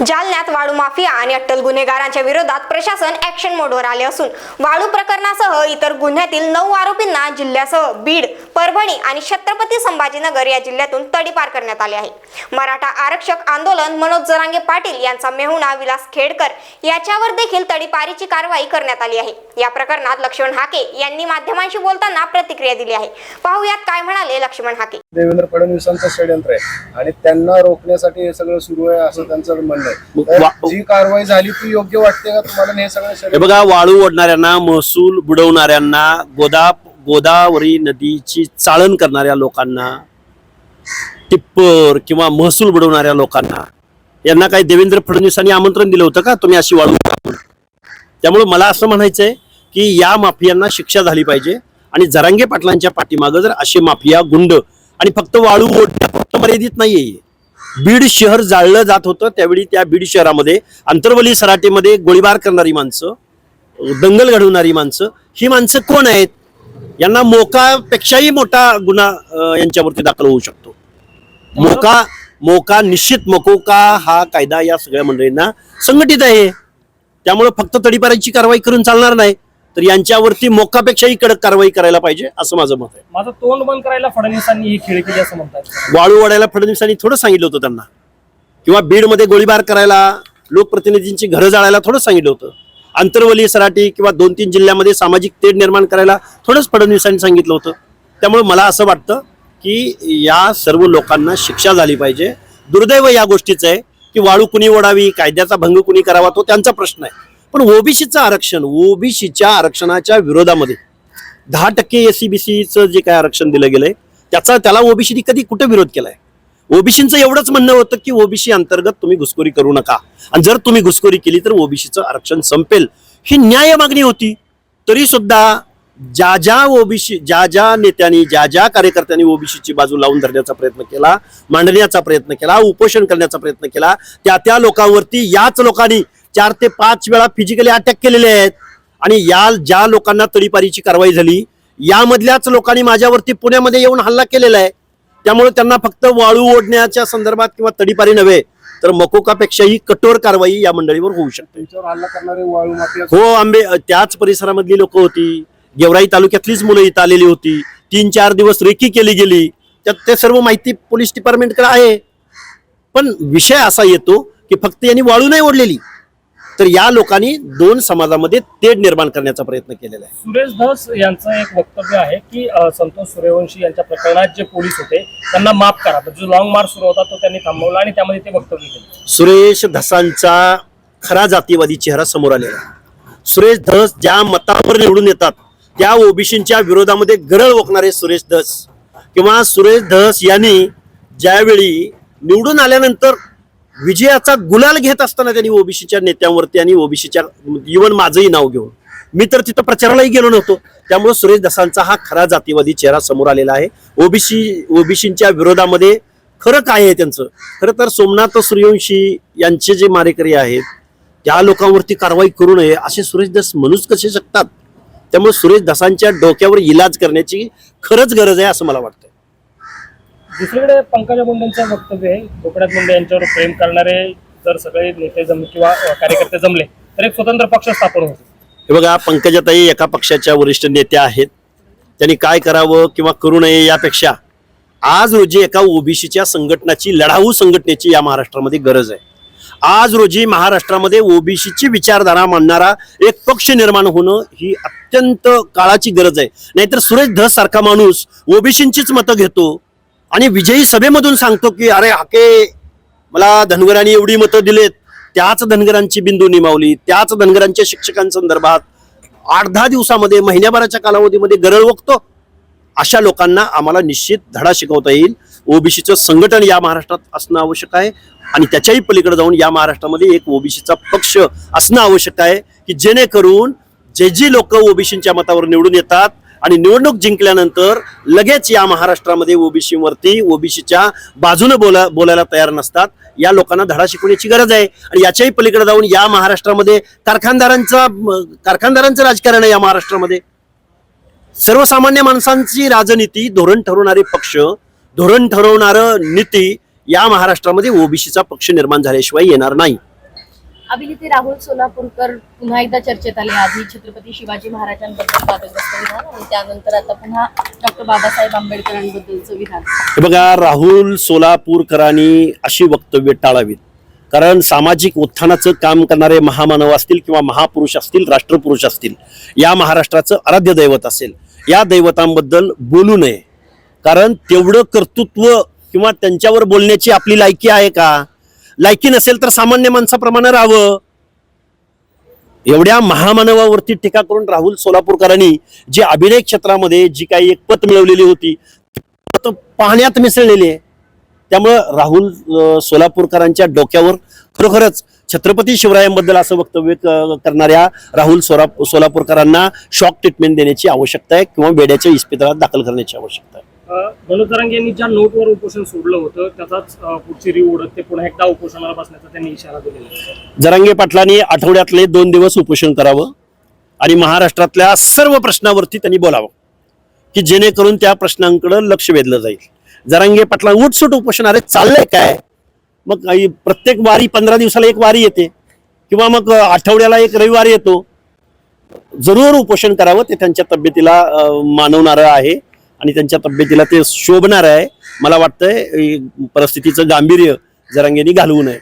जालन्यात वाळू माफिया आणि अट्टल गुन्हेगारांच्या विरोधात प्रशासन ऍक्शन मोडवर आले असून वाळू प्रकरणासह इतर गुन्ह्यातील नऊ आरोपींना जिल्ह्यासह बीड परभणी आणि छत्रपती संभाजीनगर या जिल्ह्यातून तडीपार करण्यात आले आहे. मराठा आरक्षक आंदोलन मनोज जरांगे पाटील यांचा मेहुणा विलास खेडकर याच्यावर देखील तडीपारीची कारवाई करण्यात आली आहे. या प्रकरणात लक्ष्मण हाके यांनी माध्यमांशी बोलताना प्रतिक्रिया दिली आहे. पाहुयात काय म्हणाले लक्ष्मण हाके. देवेंद्र फडणवीसांचं षडयंत्र आहे आणि त्यांना रोखण्यासाठी हे सगळं सुरू आहे असं त्यांचं म्हणणं जी कारवाई झाली ती योग्य वाटते का तुम्हाला? हे सगळं हे बघा वाळू ओढणाऱ्यांना महसूल बुडवणाऱ्यांना गोदा गोदावरी नदीची चाळण करणाऱ्या लोकांना टिप्पर किंवा महसूल बुडवणाऱ्या लोकांना यांना काही देवेंद्र फडणवीसांनी आमंत्रण दिलं होतं का? तुम्ही अशी वाळू? त्यामुळे मला असं म्हणायचंय की या माफियांना शिक्षा झाली पाहिजे आणि जरांगे पाटलांच्या पाठीमागं जर असे माफिया गुंड आणि फक्त वाळू ओढण्या फक्त मर्यादित नाहीये. बीड शहर जाळलं जात होतं. त्यावेळी त्या बीड शहरामध्ये आंतरवली सराटेमध्ये गोळीबार करणारी माणसं दंगल घडवणारी माणसं ही माणसं कोण आहेत? यांना मोकापेक्षाही मोठा गुन्हा यांच्यावरती दाखल होऊ शकतो. मोका मोका निश्चित मकोका हा कायदा या सगळ्या मंडळींना संघटित आहे. त्यामुळे फक्त तडीपाराची कारवाई करून चालणार नाही. तर यांच्यावरती मोकापेक्षाही कडक कारवाई करायला पाहिजे असं माझं मत आहे. माझं तोंड बंद करायला फडणवीसांनी ही खेळ केली असं म्हणतात वाळू वाढायला फडणवीसांनी थोडं सांगितलं होतं त्यांना. किंवा बीडमध्ये गोळीबार करायला लोकप्रतिनिधींची घरं जाळायला थोडं सांगितलं होतं. आंतरवली सराटी किंवा दोन तीन जिल्ह्यामध्ये सामाजिक तेढ निर्माण करायला थोडंच फडणवीसांनी सांगितलं होतं. त्यामुळे मला असं वाटतं की या सर्व लोकांना शिक्षा झाली पाहिजे. दुर्दैव या गोष्टीचं आहे की वाळू कुणी ओढावी कायद्याचा भंग कुणी करावा तो त्यांचा प्रश्न आहे. पण ओबीसीचं आरक्षण ओबीसीच्या आरक्षणाच्या विरोधामध्ये दहा टक्के एस सी बी सीचं जे काय आरक्षण दिलं गेलंय त्याचा त्याला ओबीसीने कधी कुठे विरोध केलाय? ओबीसीचं एवढंच म्हणणं होतं की ओबीसी अंतर्गत तुम्ही घुसखोरी करू नका. आणि जर तुम्ही घुसखोरी केली तर ओबीसीचं आरक्षण संपेल. ही न्याय मागणी होती. तरी सुद्धा ज्या ज्या ओबीसी ज्या ज्या नेत्यांनी ज्या ज्या कार्यकर्त्यांनी ओबीसीची बाजू लावून धरण्याचा प्रयत्न केला मांडण्याचा प्रयत्न केला उपोषण करण्याचा प्रयत्न केला त्या त्या लोकांवरती याच लोकांनी चार ते पाच वेळा फिजिकली अटॅक केलेले आहेत. आणि या ज्या लोकांना तडीपारीची कारवाई झाली यामधल्याच लोकांनी माझ्यावरती पुण्यामध्ये येऊन हल्ला केलेला आहे. त्यामुळे त्यांना फक्त वाळू ओढण्याच्या संदर्भात किंवा तडीपारी नव्हे तर मकोकापेक्षाही कठोर कारवाई या मंडळीवर होऊ शकते. त्यांच्यावर हल्ला करणारे वाळू माफिया हो आंबे त्याच परिसरामधली लोक होती. गेवराई तालुक्यातलीच मुलं इथं आलेली होती. तीन चार दिवस रेकी केली गेली. त्यात ते सर्व माहिती पोलीस डिपार्टमेंटकडे आहे. पण विषय असा येतो की फक्त यांनी वाळू नाही ओढलेली. तर या लोकांनी दोन समाजामध्ये तेढ निर्माण करण्याचा प्रयत्न केलेला आहे. सुरेश धस यांचं एक वक्तव्य आहे की संतोष सूर्यवंशी यांच्या प्रकरणात जे पोलीस होते त्यांना माफ करा. जो लॉंग मार्च सुरू होता तो त्यांनी थांबवला आणि त्यामध्ये ते वक्तव्य केले. सुरेश धसांचा खरा जातीवादी चेहरा समोर आलेला. सुरेश धस ज्या मतावर निवडून येतात त्या ओबीसींच्या विरोधामध्ये गरळ ओकणारे सुरेश धस. किंवा सुरेश धस यांनी ज्यावेळी निवडून आल्यानंतर विजयाचा गुलाल घेत असताना त्यांनी ओबीसीच्या नेत्यांवरती आणि ओबीसीच्या इवन माझंही नाव घेऊन मी तर तिथं प्रचारालाही गेलो नव्हतो. त्यामुळे सुरेश दसांचा हा खरा जातीवादी चेहरा समोर आलेला आहे. ओबीसी ओबीसींच्या विरोधामध्ये खरं काय आहे त्यांचं? खरं तर सोमनाथ सूर्यवंशी यांचे जे मारेकरी आहेत त्या लोकांवरती कारवाई करू नये असे सुरेश दस म्हणूच कसे शकतात? त्यामुळे सुरेश दसांच्या डोक्यावर इलाज करण्याची खरंच गरज आहे असं मला वाटतं. दुसरीकडे पंकजा मुंडेंचं वक्तव्य आहे. गोपीनाथ मुंडे यांच्यावर प्रेम करणारे जर सगळे नेते जम किंवा कार्यकर्ते जमले तर एक स्वतंत्र पक्ष स्थापन होतो. हे बघा पंकजाताई एका पक्षाच्या वरिष्ठ नेत्या आहेत. त्यांनी काय करावं किंवा करू नये यापेक्षा आज रोजी एका ओबीसीच्या संघटनाची लढाऊ संघटनेची या महाराष्ट्रामध्ये गरज आहे. आज रोजी महाराष्ट्रामध्ये ओबीसीची विचारधारा मांडणारा एक पक्ष निर्माण होणं ही अत्यंत काळाची गरज आहे. नाहीतर सुरेश धस सारखा माणूस ओबीसींचीच मतं घेतो आणि विजयी सभेमधून सांगतो की अरे हाके मला धनगरांनी एवढी मतं दिलेत. त्याच धनगरांची बिंदू निमावली. त्याच धनगरांच्या शिक्षकांसंदर्भात आठ दहा दिवसामध्ये महिन्याभराच्या कालावधीमध्ये गरळ वकतो. अशा लोकांना आम्हाला निश्चित धडा शिकवता येईल. ओबीसीचं संघटन या महाराष्ट्रात असणं आवश्यक आहे. आणि त्याच्याही पलीकडे जाऊन या महाराष्ट्रामध्ये एक ओबीसीचा पक्ष असणं आवश्यक आहे की जेणेकरून जे जी लोक ओबीसीच्या मतावर निवडून येतात आणि निवडणूक जिंकल्यानंतर लगेच या महाराष्ट्रामध्ये ओबीसीवरती ओबीसीच्या बाजूने बोला बोलायला तयार नसतात. या लोकांना धडा शिकवण्याची गरज आहे. आणि याच्याही पलीकडे जाऊन या महाराष्ट्रामध्ये कारखानदारांचा कारखानदारांचं राजकारण आहे या महाराष्ट्रामध्ये. सर्वसामान्य माणसांची राजनीती धोरण ठरवणारे पक्ष धोरण ठरवणारं नीती या महाराष्ट्रामध्ये ओबीसीचा पक्ष निर्माण झाल्याशिवाय येणार नाही. अभिनेते राहुल सोलापूरकर पुन्हा एकदा चर्चेत आले. आधी छत्रपती शिवाजी महाराजांबद्दल वादग्रस्त विधान आणि त्यानंतर आता पुन्हा डॉक्टर बाबासाहेब आंबेडकरांबद्दलचं विधान. हे बघा राहुल सोलापूरकरांनी अशी वक्तव्य टाळावीत. कारण सामाजिक उत्थानाचं काम करणारे महामानव असतील किंवा महापुरुष असतील राष्ट्रपुरुष असतील या महाराष्ट्राचं आराध्य दैवत असेल या दैवतांबद्दल बोलू नये. कारण तेवढं कर्तृत्व किंवा त्यांच्यावर बोलण्याची आपली लायकी आहे का? लायकी नसेल तर सामान्य माणसाप्रमाणे राहावं. एवढ्या महामानवावरती टीका करून राहुल सोलापूरकरांनी जी अभिनय क्षेत्रामध्ये जी काही एक पत मिळवलेली होती तो पाण्यात मिसळलेली आहे. त्यामुळं राहुल सोलापूरकरांच्या डोक्यावर खरोखरच छत्रपती शिवरायांबद्दल असं वक्तव्य क- करणाऱ्या राहुल सोला सोलापूरकरांना शॉक ट्रीटमेंट देण्याची आवश्यकता आहे किंवा बेड्याच्या इस्पितळात दाखल करण्याची आवश्यकता आहे. अं, यांनी ज्या नोटवर उपोषण सोडलं होतं त्याचाच पुढची रीव ते पुन्हा एकदा उपोषणाला बसण्याचा त्यांनी इशारा दिलेला जरांगे पाटलांनी आठवड्यातले दोन दिवस उपोषण करावं आणि महाराष्ट्रातल्या सर्व प्रश्नावरती त्यांनी बोलावं की जेणेकरून त्या प्रश्नांकडे लक्ष वेधलं जाईल. जरांगे पाटला उठसूट उपोषण अरे चाललंय काय? मग काही प्रत्येक वारी पंधरा दिवसाला एक वारी येते किंवा मग आठवड्याला एक रविवार येतो. जरूर उपोषण करावं ते त्यांच्या तब्येतीला मानवणारं आहे. आणि त्यांच्या तब्येतीला ते शोभणार आहे. मला वाटतंय परिस्थितीचं गांभीर्य जरांगेनी घालवू नये.